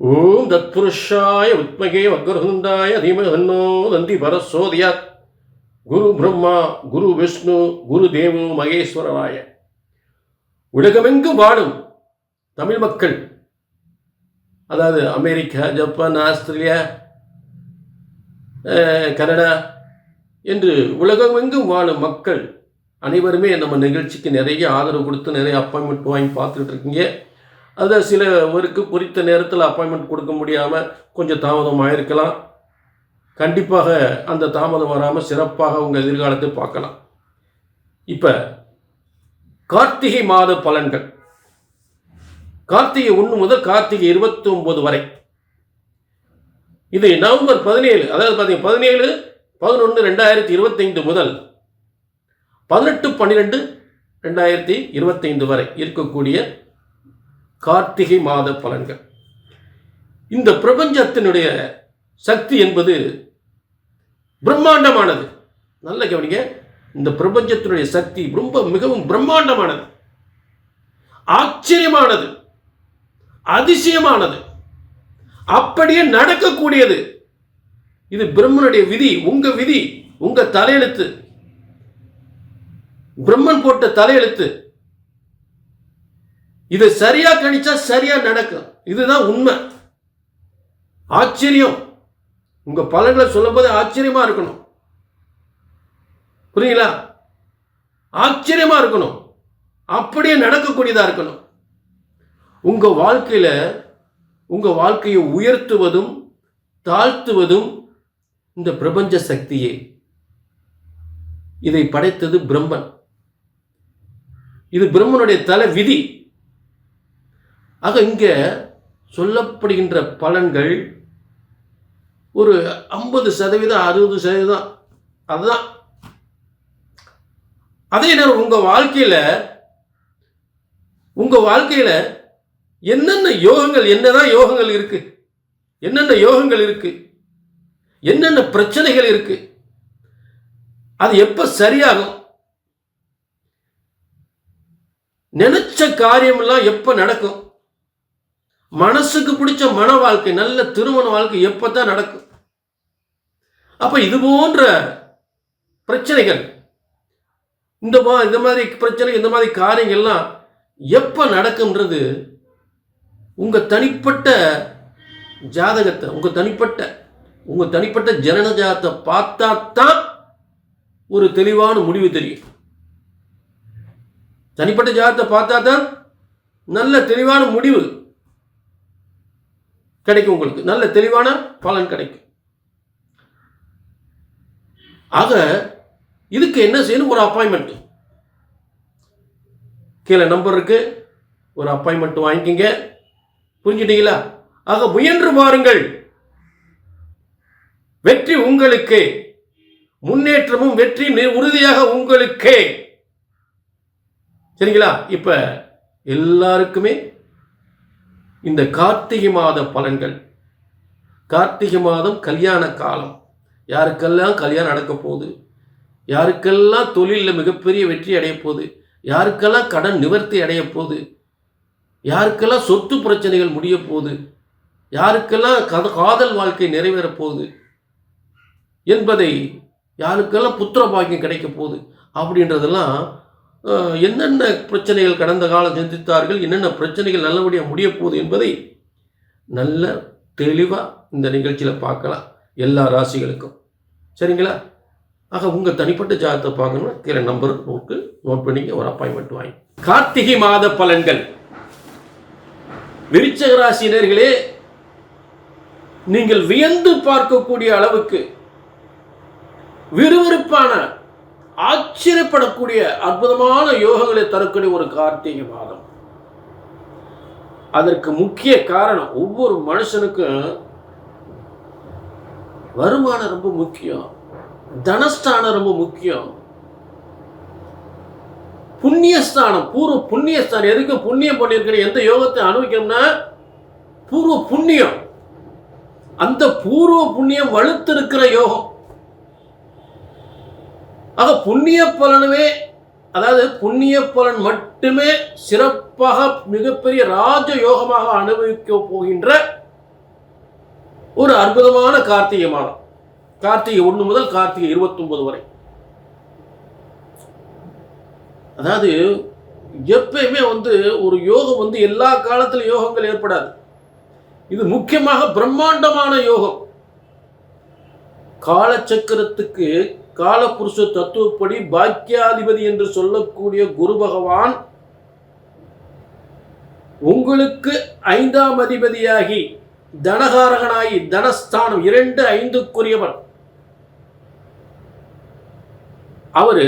ஓம் தத்புருஷாய உத்மகே வக்ரகுந்தாய தீமகன்னோ தந்தி பரசோதியாத் குரு பிரம்மா குரு விஷ்ணு குரு தேவோ மகேஸ்வரராய உலகமெங்கும் வாடும் தமிழ் மக்கள் அதாவது அமெரிக்கா ஜப்பான் ஆஸ்திரேலியா கனடா என்று உலகமெங்கும் வாழும் மக்கள் அனைவருமே நம்ம நிகழ்ச்சிக்கு நிறைய ஆதரவு கொடுத்து நிறைய அப்பாயின்மெண்ட் வாங்கி பார்த்துக்கிட்டு இருக்கீங்க. அதை சிலவருக்கு குறித்த நேரத்தில் அப்பாயின்மெண்ட் கொடுக்க முடியாமல் கொஞ்சம் தாமதம் ஆயிருக்கலாம் கண்டிப்பாக அந்த தாமதம் வராமல் சிறப்பாக உங்கள் எதிர்காலத்தை பார்க்கலாம். இப்போ கார்த்திகை மாத பலன்கள். கார்த்திகை ஒன்று முதல் கார்த்திகை இருபத்தி ஒன்பது வரை. இது நவம்பர் பதினேழு அதாவது பார்த்தீங்கன்னா பதினேழு பதினொன்று ரெண்டாயிரத்தி இருபத்தைந்து முதல் பதினெட்டு பன்னிரெண்டு ரெண்டாயிரத்தி இருபத்தைந்து வரை இருக்கக்கூடிய கார்த்திகை மாத பலன்கள். இந்த பிரபஞ்சத்தினுடைய சக்தி என்பது பிரம்மாண்டமானது. நல்ல கவனிங்க. இந்த பிரபஞ்சத்தினுடைய சக்தி ரொம்ப மிகவும் பிரம்மாண்டமானது. ஆச்சரியமானது. அதிசயமானது. அப்படியே நடக்கக்கூடியது. இது பிரம்மனுடைய விதி உங்க விதி உங்க தலையெழுத்து. பிரம்மன் போட்ட தலையெழுத்து. இதை சரியா கணிச்சா சரியா நடக்கும். இதுதான் உண்மை. ஆச்சரியம். உங்க பலன்களை சொல்லும்போது ஆச்சரியமா இருக்கணும். புரியுங்களா ஆச்சரியமா இருக்கணும். அப்படியே நடக்கக்கூடியதா இருக்கணும். உங்க வாழ்க்கையில உங்க வாழ்க்கையை உயர்த்துவதும் தாழ்த்துவதும் இந்த பிரபஞ்ச சக்தியே. இதை படைத்தது பிரம்மன். இது பிரம்மனுடைய தலை விதி. ஆக இங்கே சொல்லப்படுகின்ற பலன்கள் ஒரு ஐம்பது சதவீதம் அறுபது சதவீதம் அதுதான். அதே நேரம் உங்கள் வாழ்க்கையில் உங்கள் வாழ்க்கையில் என்னென்ன யோகங்கள் என்னதான் யோகங்கள் இருக்கு என்னென்ன யோகங்கள் இருக்கு என்னென்ன பிரச்சனைகள் இருக்கு அது எப்போ சரியாகும் நினைச்ச காரியமெல்லாம் எப்போ நடக்கும் மனசுக்கு பிடிச்ச மன வாழ்க்கை நல்ல திருமண வாழ்க்கை எப்பதான் நடக்கும்? அப்ப இது போன்ற பிரச்சனைகள் இந்த மா இந்த மாதிரி பிரச்சனை இந்த மாதிரி காரியங்கள்லாம் எப்ப நடக்கும்ன்றது உங்க தனிப்பட்ட ஜாதகத்தை உங்க தனிப்பட்ட உங்க தனிப்பட்ட ஜனன ஜாதத்தை பார்த்தா தான் ஒரு தெளிவான முடிவு தெரியும். தனிப்பட்ட ஜாதத்தை பார்த்தா தான் நல்ல தெளிவான முடிவு கிடைக்கும் உங்களுக்கு. நல்ல தெளிவான பலன் கிடைக்கும். ஆக இதுக்கு என்ன செய்யணும்? ஒரு அப்பாயின்மெண்ட் கீழே நம்பர் இருக்கு. ஒரு அப்பாயின்மெண்ட் வாங்கிக்கிங்க. புரிஞ்சுட்டீங்களா? ஆக முயன்று பாருங்கள் வெற்றி உங்களுக்கு. முன்னேற்றமும் வெற்றி நி- உறுதியாக உங்களுக்கே. சரிங்களா? இப்ப எல்லாருக்குமே இந்த கார்த்திகை மாத பலன்கள். கார்த்திகை மாதம் கல்யாண காலம். யாருக்கெல்லாம் கல்யாணம் நடக்க போகுது? யாருக்கெல்லாம் தொழிலில் மிகப்பெரிய வெற்றி அடைய போகுது? யாருக்கெல்லாம் கடன் நிவர்த்தி அடைய போகுது? யாருக்கெல்லாம் சொத்து பிரச்சனைகள் முடிய போகுது? யாருக்கெல்லாம் கத காதல் வாழ்க்கை நிறைவேறப் போகுது? என்பதை யாருக்கெல்லாம் புத்திர பாக்கியம் கிடைக்க போகுது? அப்படின்றதெல்லாம் என்னென்ன பிரச்சனைகள் கடந்த காலம் சந்தித்தார்கள் என்னென்ன பிரச்சனைகள் நல்லபடியாக முடிய போகுது என்பதை நல்ல தெளிவாக இந்த நிகழ்ச்சியில் பார்க்கலாம் எல்லா ராசிகளுக்கும். சரிங்களா? ஆக உங்கள் தனிப்பட்ட ஜாதகத்தை பார்க்கணும்னா கீழே நம்பர் நோட்டு நோட் பண்ணிங்க ஒரு அப்பாயின்மெண்ட் வாங்கி. கார்த்திகை மாத பலன்கள். விருச்சக ராசியினர்களே நீங்கள் வியந்து பார்க்கக்கூடிய அளவுக்கு விறுவிறுப்பான ஆச்சரியப்படக்கூடிய அற்புதமான யோகங்களை தரக்கூடிய ஒரு கார்த்திகை மாதம். அதற்கு முக்கிய காரணம் ஒவ்வொரு மனுஷனுக்கும் வருமானம் ரொம்ப முக்கியம் தனஸ்தானம் ரொம்ப முக்கியம். புண்ணியஸ்தானம் பூர்வ புண்ணியஸ்தானம் எதுக்கு புண்ணியம் பண்ணியிருக்கிற எந்த யோகத்தை அனுபவிக்கணும்னா பூர்வ புண்ணியம். அந்த பூர்வ புண்ணியம் வலுத்திருக்கிற யோகம். ஆக புண்ணிய பலனுமே அதாவது புண்ணிய பலன் மட்டுமே சிறப்பாக மிகப்பெரிய ராஜ யோகமாக அனுபவிக்க போகின்ற ஒரு அற்புதமான கார்த்திகை மாதம். கார்த்திகை ஒன்று முதல் கார்த்திகை இருபத்தொன்பது வரை. அதாவது எப்பயுமே வந்து ஒரு யோகம் வந்து எல்லா காலத்திலும் யோகங்கள் ஏற்படாது. இது முக்கியமாக பிரம்மாண்டமான யோகம். காலச்சக்கரத்துக்கு காலபுருஷ தத்துவப்படி பாக்கியாதிபதி என்று சொல்லக்கூடிய குரு பகவான் உங்களுக்கு ஐந்தாம் அதிபதியாகி தனகாரகனாகி தனஸ்தானம் இரண்டு ஐந்துக்குரியவன். அவரு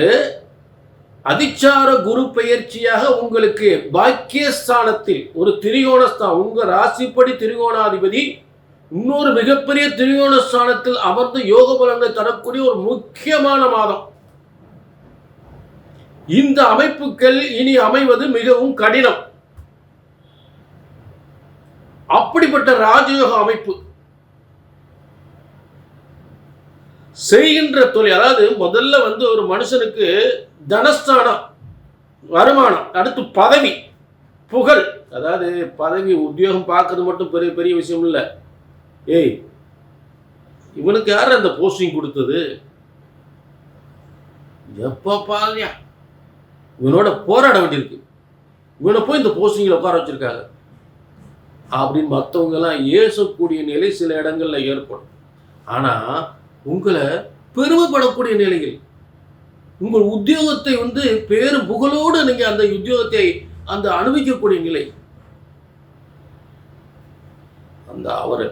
அதிச்சார குரு பெயர்ச்சியாக உங்களுக்கு பாக்கியஸ்தானத்தில் ஒரு திரிகோணஸ்தான் உங்க ராசிப்படி திரிகோணாதிபதி இன்னொரு மிகப்பெரிய திரிகோண ஸ்தானத்தில் அமர்ந்து யோக பலன்களை தரக்கூடிய ஒரு முக்கியமான மாதம். இந்த அமைப்புகள் இனி அமைவது மிகவும் கடினம். அப்படிப்பட்ட ராஜயோக அமைப்பு. செய்கின்ற தொழில் அதாவது முதல்ல வந்து ஒரு மனுஷனுக்கு தனஸ்தானம் வருமானம் அடுத்து பதவி புகழ். அதாவது பதவி உத்தியோகம் பார்க்கறது மட்டும் பெரிய பெரிய விஷயம் இல்லை. ஏய் இவனுக்கு யார் அந்த போஸ்டிங் கொடுத்தது? எப்போ பாருயா இவனோட போராட வேண்டியிருக்கு. இவனை போய் இந்த போஸ்டிங்கில் உட்கார வச்சிருக்காங்க. அப்படின்னு மற்றவங்கெல்லாம் ஏசக்கூடிய நிலை சில இடங்கள்ல ஏற்படும். ஆனால் உங்களை பெருமைப்படக்கூடிய நிலையில் உங்கள் உத்தியோகத்தை வந்து பேரு புகழோடு நீங்கள் அந்த உத்தியோகத்தை அந்த அனுபவிக்கக்கூடிய நிலை. அந்த அவரை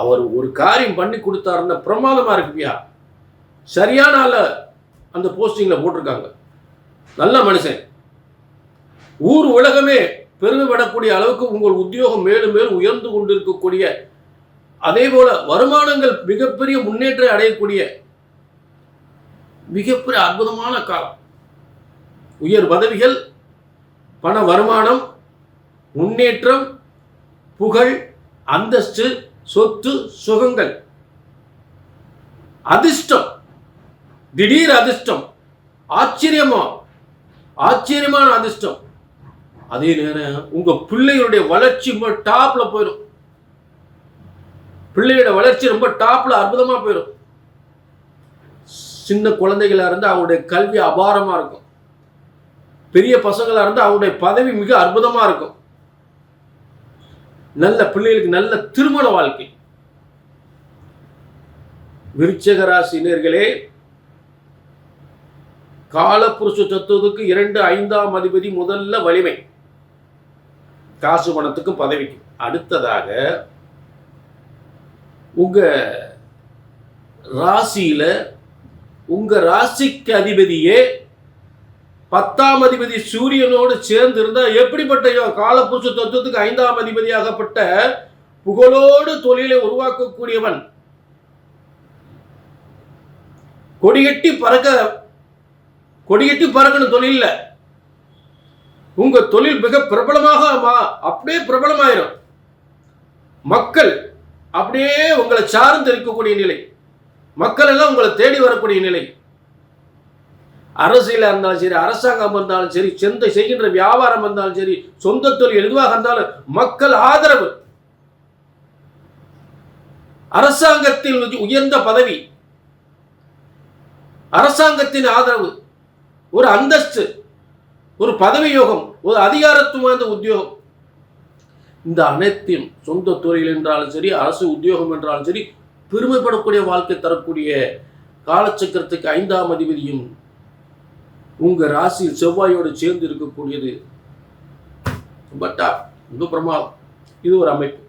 அவர் ஒரு காரியம் பண்ணி கொடுத்தாருன்னா பிரமாதமாக இருக்குப்பியா சரியான ஆள அந்த போஸ்டிங்கில் போட்டிருக்காங்க. நல்ல மனுஷன். ஊர் உலகமே பெருமைப்படக்கூடிய அளவுக்கு உங்கள் உத்தியோகம் மேலும் மேலும் உயர்ந்து கொண்டிருக்கக்கூடிய அதே போல வருமானங்கள் மிகப்பெரிய முன்னேற்றம் அடையக்கூடிய மிகப்பெரிய அற்புதமான காலம். உயர் பதவிகள் பண வருமானம் முன்னேற்றம் புகழ் அந்தஸ்து சொத்து சுகங்கள். அதிர்ஷ்டம். திடீர் அதிர்ஷ்டம். ஆச்சரியமா? ஆச்சரியமான அதிர்ஷ்டம். அதே நேரம் உங்க பிள்ளைகளுடைய வளர்ச்சி டாப்ல போயிடும் பிள்ளையோட வளர்ச்சி ரொம்ப டாப்ல அற்புதமா போயிடும் சின்ன குழந்தைகளா இருந்து அவங்களுடைய கல்வி அபாரமா இருக்கும். பெரிய பசங்களா இருந்து அவங்களுடைய பதவி மிக அற்புதமா இருக்கும். நல்ல பிள்ளைகளுக்கு நல்ல திருமண வாழ்க்கை. விருச்சகராசினியர்களே காலப்புருஷ தத்துவத்துக்கு இரண்டு ஐந்தாம் அதிபதி முதல்ல வலிமை. காசு பணத்துக்கும் பதவிக்கும் அடுத்ததாக உங்க ராசியில உங்க ராசிக்கு அதிபதியே பத்தாம் அதிபதி சூரியனோடு சேர்ந்து இருந்தால் எப்படிப்பட்ட யோ- காலப்புருஷ தத்துவத்துக்கு ஐந்தாம் அதிபதியாகப்பட்ட புகழோடு தொழிலை உருவாக்கக்கூடியவன். கொடிகட்டி பறக்க கொடிகட்டி பறக்கணும் தொழிலில். உங்க தொழில் மிக பிரபலமாக அப்படியே பிரபலமாயிரும். மக்கள் அப்படியே உங்களை சார்ந்து இருக்கக்கூடிய நிலை. மக்கள் எல்லாம் உங்களை தேடி வரக்கூடிய நிலை. அரசியலா இருந்தாலும் சரி அரசாங்கம் இருந்தாலும் சரி செந்த செய்கின்ற வியாபாரம் இருந்தாலும் சரி சொந்த தொழில் எதுவாக இருந்தாலும் மக்கள் ஆதரவு. அரசாங்கத்தில் உயர்ந்த பதவி. அரசாங்கத்தின் ஆதரவு. ஒரு அந்தஸ்து. ஒரு பதவி யோகம் ஒரு அதிகாரத்துவம் வாய்ந்த உத்தியோகம். இந்த அனைத்தையும் சொந்த தொழில் என்றாலும் சரி அரசு உத்தியோகம் என்றாலும் சரி பெருமைப்படக்கூடிய வாழ்க்கை தரக்கூடிய காலச்சக்கரத்துக்கு ஐந்தாம் அதிபதியும் உங்க ராசியில் செவ்வாயோடு சேர்ந்து இருக்கக்கூடியது. பட்டா uh, ரொம்ப பிரமாதம். இது ஒரு அமைப்பு.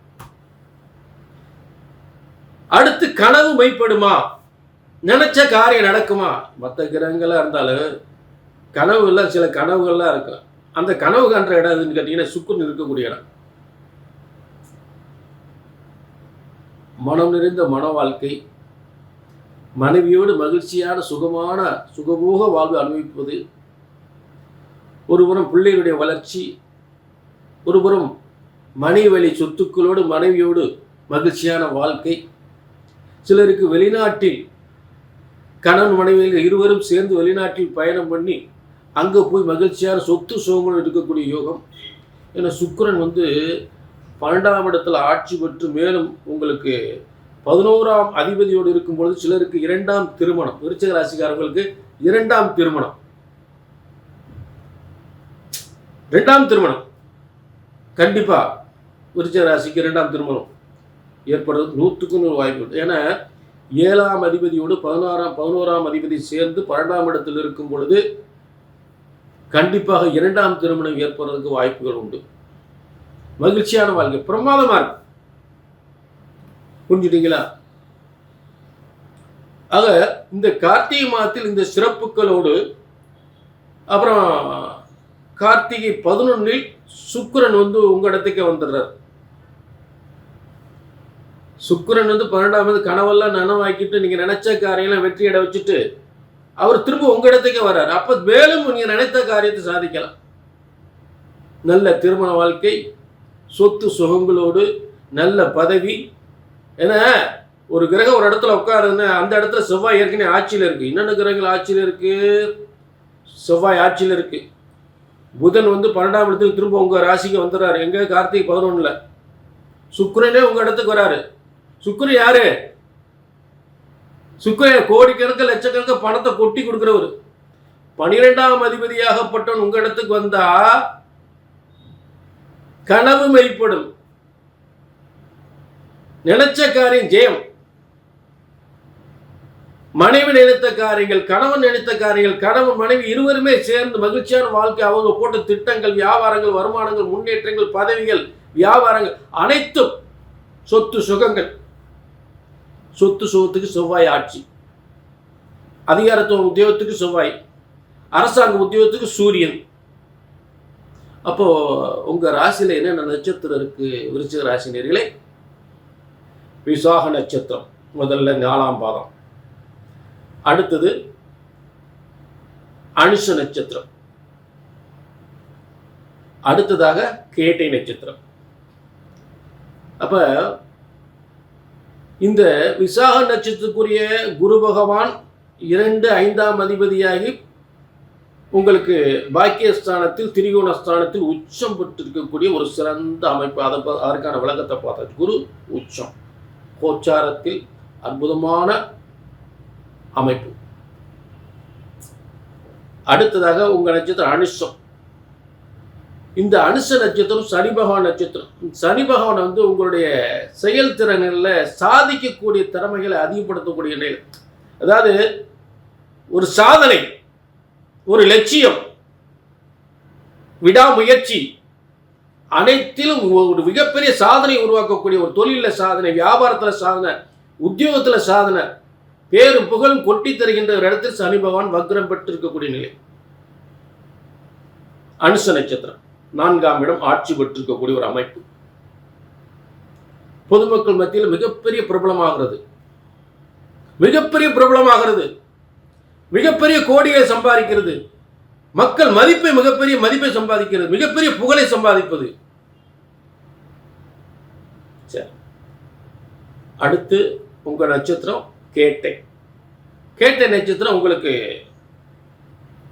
அடுத்து கனவு மெய்ப்படுமா? நினைச்ச காரியம் நடக்குமா? மற்ற கிரகங்களா இருந்தாலும் கனவுகள்லாம் சில கனவுகள்லாம் இருக்கும் அந்த கனவு கன்ற இடம் எதுன்னு கேட்டீங்கன்னா சுக்குன்னு இருக்கக்கூடிய இடம். மனம் நிறைந்த மன வாழ்க்கை மனைவியோடு மகிழ்ச்சியான சுகமான சுகபோக வாழ்வு அனுபவிப்பது. ஒருபுறம் பிள்ளைகளுடைய வளர்ச்சி ஒருபுறம் மனைவி வழி சொத்துக்களோடு மனைவியோடு மகிழ்ச்சியான வாழ்க்கை. சிலருக்கு வெளிநாட்டில் கணவன் மனைவியில் இருவரும் சேர்ந்து வெளிநாட்டில் பயணம் பண்ணி அங்கே போய் மகிழ்ச்சியான சொத்து சோகங்கள் இருக்கக்கூடிய யோகம். ஏன்னா சுக்கரன் வந்து பன்னெண்டாம் இடத்தில் ஆட்சி பெற்று மேலும் உங்களுக்கு பதினோராம் அதிபதியோடு இருக்கும் பொழுது சிலருக்கு இரண்டாம் திருமணம் விருச்சக ராசிக்காரங்களுக்கு இரண்டாம் திருமணம். இரண்டாம் திருமணம். கண்டிப்பா விருச்சக ராசிக்கு இரண்டாம் திருமணம் ஏற்படுறது நூற்றுக்கு நூறு வாய்ப்பு உண்டு. ஏன்னா ஏழாம் அதிபதியோடு பதினாறாம் பதினோராம் அதிபதி சேர்ந்து பன்னெண்டாம் இடத்தில் இருக்கும் பொழுது கண்டிப்பாக இரண்டாம் திருமணம் ஏற்படுறதுக்கு வாய்ப்புகள் உண்டு. மகிழ்ச்சியான வாழ்க்கை பிரமாதமாக இருக்கும் புரிஞ்சுட்டீங்களா? ஆக இந்த கார்த்திகை மாதத்தில் இந்த சிறப்புகளோடு அப்புறம் கார்த்திகை பதினொன்றில் சுக்கரன் வந்து உங்க இடத்துக்கே வந்துடுறார். சுக்கரன் வந்து பன்னெண்டாவது கனவெல்லாம் நனவாக்கிட்டு நீங்க நினைச்ச காரியெல்லாம் வெற்றி அடை வச்சுட்டு அவர் திரும்ப உங்க இடத்துக்கே வர்றாரு. அப்ப மேலும் நீங்க நினைத்த காரியத்தை சாதிக்கலாம். நல்ல திருமண வாழ்க்கை சொத்து சுகங்களோடு நல்ல பதவி ஏன்னா ஒரு கிரகம் ஒரு இடத்துல உட்காருன்னு அந்த இடத்துல செவ்வாய் ஏற்கனவே ஆட்சியில் இருக்கு. என்னென்ன கிரகங்கள் ஆட்சியில் இருக்கு. செவ்வாய் ஆட்சியில் இருக்கு. புதன் வந்து பன்னெண்டாம் இடத்துக்கு திரும்ப உங்கள் ராசிக்கு வந்துடுறாரு. எங்கே? கார்த்திகை பதினொன்றில் சுக்கரனே உங்க இடத்துக்கு வராரு. சுக்கிரன் யாரு? சுக்கிரன் கோடிக்கணக்கு லட்சக்கணக்கு பணத்தை கொட்டி கொடுக்குறவர். பனிரெண்டாம் அதிபதியாகப்பட்டவன் உங்க இடத்துக்கு வந்தா கனவு மெய்ப்படும். நினைச்ச காரியம் ஜெயம். மனைவி நினைத்த காரியங்கள் கணவன் நினைத்த காரியங்கள் கணவன் மனைவி இருவருமே சேர்ந்து மகிழ்ச்சியான வாழ்க்கை அவங்க போட்ட திட்டங்கள் வியாபாரங்கள் வருமானங்கள் முன்னேற்றங்கள் பதவிகள் வியாபாரங்கள் அனைத்தும் சொத்து சுகங்கள். சொத்து சுகத்துக்கு செவ்வாய் ஆட்சி. அதிகாரத்துவ உத்தியோகத்துக்கு செவ்வாய். அரசாங்க உத்தியோகத்துக்கு சூரியன். அப்போ உங்க ராசியில என்னென்ன நட்சத்திரம் இருக்கு விருச்சிக ராசி விசாக நட்சத்திரம் முதல்ல நாலாம் பாதம். அடுத்தது அனுஷ நட்சத்திரம். அடுத்ததாக கேட்டை நட்சத்திரம். அப்ப இந்த விசாக நட்சத்திரத்துக்குரிய குரு பகவான் இரண்டு ஐந்தாம் அதிபதியாகி உங்களுக்கு பாக்கியஸ்தானத்தில் திரிகோண ஸ்தானத்தில் உச்சம் பெற்றிருக்கக்கூடிய ஒரு சிறந்த அமைப்பு. அதை அதற்கான விளக்கத்தை பார்த்தாச்சு. குரு உச்சம். கோச்சாரத்தில் அற்புதமான அமைப்பு. அடுத்ததாக உங்க நட்சத்திரம் அனுஷம். இந்த அனுஷ நட்சத்திரம் சனி பகவான் நட்சத்திரம். சனி பகவான் வந்து உங்களுடைய செயல்திறனில் சாதிக்கக்கூடிய திறமைகளை அதிகப்படுத்தக்கூடிய நிலை அதாவது ஒரு சாதனை ஒரு லட்சியம் விடாமுயற்சி அனைத்திலும் ஒரு மிகப்பெரிய சாதனை உருவாக்கக்கூடிய ஒரு தொழிலில் சாதனை வியாபாரத்தில் சாதனை உத்தியோகத்தில் சாதனை பேரும் புகழும் கொட்டி தருகின்ற ஒரு இடத்தில் சனி பகவான் வக்ரம் பெற்றிருக்கக்கூடிய நிலை. அனுச நட்சத்திரம் நான்காம் இடம் ஆட்சி பெற்றிருக்கக்கூடிய ஒரு அமைப்பு. பொதுமக்கள் மத்தியில் மிகப்பெரிய பிரபலமாகிறது. மிகப்பெரிய பிரபலமாகிறது. மிகப்பெரிய கோடியை சம்பாதிக்கிறது. மக்கள் மதிப்பை மிகப்பெரிய மதிப்பை சம்பாதிக்கிறது. மிகப்பெரிய புகழை சம்பாதிப்பது சரி அடுத்து உங்கள் நட்சத்திரம் கேட்டை. கேட்டை நட்சத்திரம் உங்களுக்கு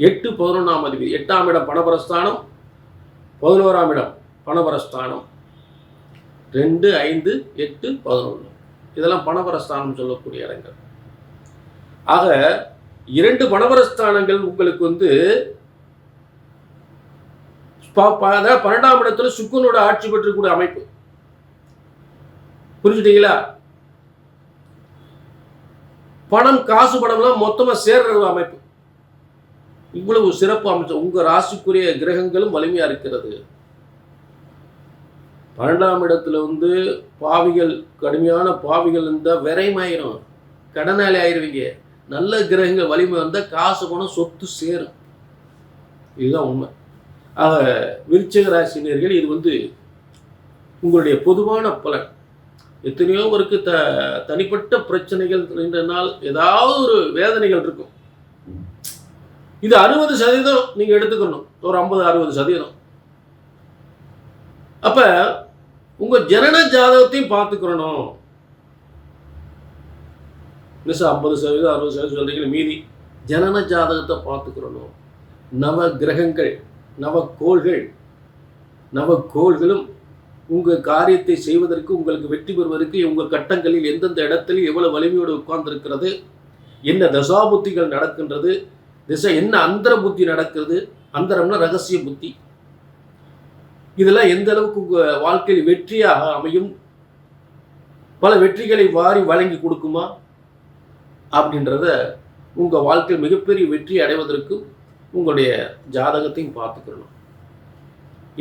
எட்டு பதினொன்றாம் அதிபதி எட்டாம் இடம் பணபரஸ்தானம் பதினோராம் இடம் பணபரஸ்தானம் ரெண்டு ஐந்து எட்டு பதினொன்று இதெல்லாம் பணபரஸ்தானம் சொல்லக்கூடிய இடங்கள். ஆக இரண்டு பணபரஸ்தானங்கள் உங்களுக்கு வந்து பன்னெண்டாம் இடத்துல சுக்குனோட ஆட்சி பெற்றக்கூடிய அமைப்பு. புரிஞ்சுட்டீங்களா? பணம் காசு பணம்லாம் மொத்தமாக சேர்ற ஒரு அமைப்பு. இவ்வளவு சிறப்பு அமைச்சர். உங்கள் ராசிக்குரிய கிரகங்களும் வலிமையாக இருக்கிறது. பன்னெண்டாம் இடத்துல வந்து பாவிகள் கடுமையான பாவிகள் இருந்தால் விரைமாயிரும் கடனாளி ஆயிருவீங்க. நல்ல கிரகங்கள் வலிமை வந்தால் காசு பணம் சொத்து சேரும். இதுதான் உண்மை. ஆக விருச்சக ராசினியர்கள் இது வந்து உங்களுடைய பொதுவான பலன். எத்தனையோ பேருக்கு த தனிப்பட்ட பிரச்சனைகள் நீண்ட நாள் ஏதாவது ஒரு வேதனைகள் இருக்கும். இது அறுபது சதவீதம் நீங்கள் எடுத்துக்கணும். ஒரு ஐம்பது அறுபது சதவீதம். அப்போ உங்கள் ஜனன ஜாதகத்தையும் பார்த்துக்கிறணும் மிஸ் ஐம்பது சதவீதம் அறுபது சதவீதம் சொல்கிறீங்க மீதி. ஜனன ஜாதகத்தை பார்த்துக்கிறணும் நவ கிரகங்கள் நவக்கோள்கள் நவக்கோள்களும் உங்கள் காரியத்தை செய்வதற்கு உங்களுக்கு வெற்றி பெறுவதற்கு உங்கள் கட்டங்களில் எந்தெந்த இடத்தில் எவ்வளவு வலிமையோடு உட்கார்ந்திருக்கிறது என்ன தசாபுத்திகள் நடக்கின்றது திசை என்ன அந்தர புத்தி நடக்கிறது அந்தரம்னா ரகசிய புத்தி. இதெல்லாம் எந்த அளவுக்கு உங்கள் வாழ்க்கையில் வெற்றியாக அமையும் பல வெற்றிகளை வாரி வழங்கி கொடுக்குமா அப்படின்றத உங்கள் வாழ்க்கையில் மிகப்பெரிய வெற்றி அடைவதற்கு உங்களுடைய ஜாதகத்தையும் பார்த்துக்கணும்.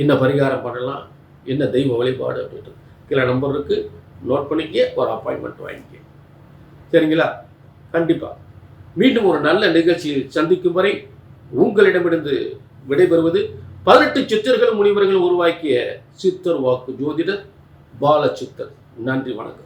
என்ன பரிகாரம் பண்ணலாம்? என்ன தெய்வ வழிபாடு அப்படின்றது. கீழே நம்பர் இருக்குது நோட் பண்ணிக்க ஒரு அப்பாயின்மெண்ட் வாங்கிக்க. சரிங்களா? கண்டிப்பாக மீண்டும் ஒரு நல்ல நிகழ்ச்சியில் சந்திக்கும் வரை உங்களிடமிருந்து விடைபெறுவது பதினெட்டு சித்தர்கள் முனிவர்கள் உருவாக்கிய சித்தர் வாக்கு ஜோதிடர் பால சித்தர் நன்றி வணக்கம்.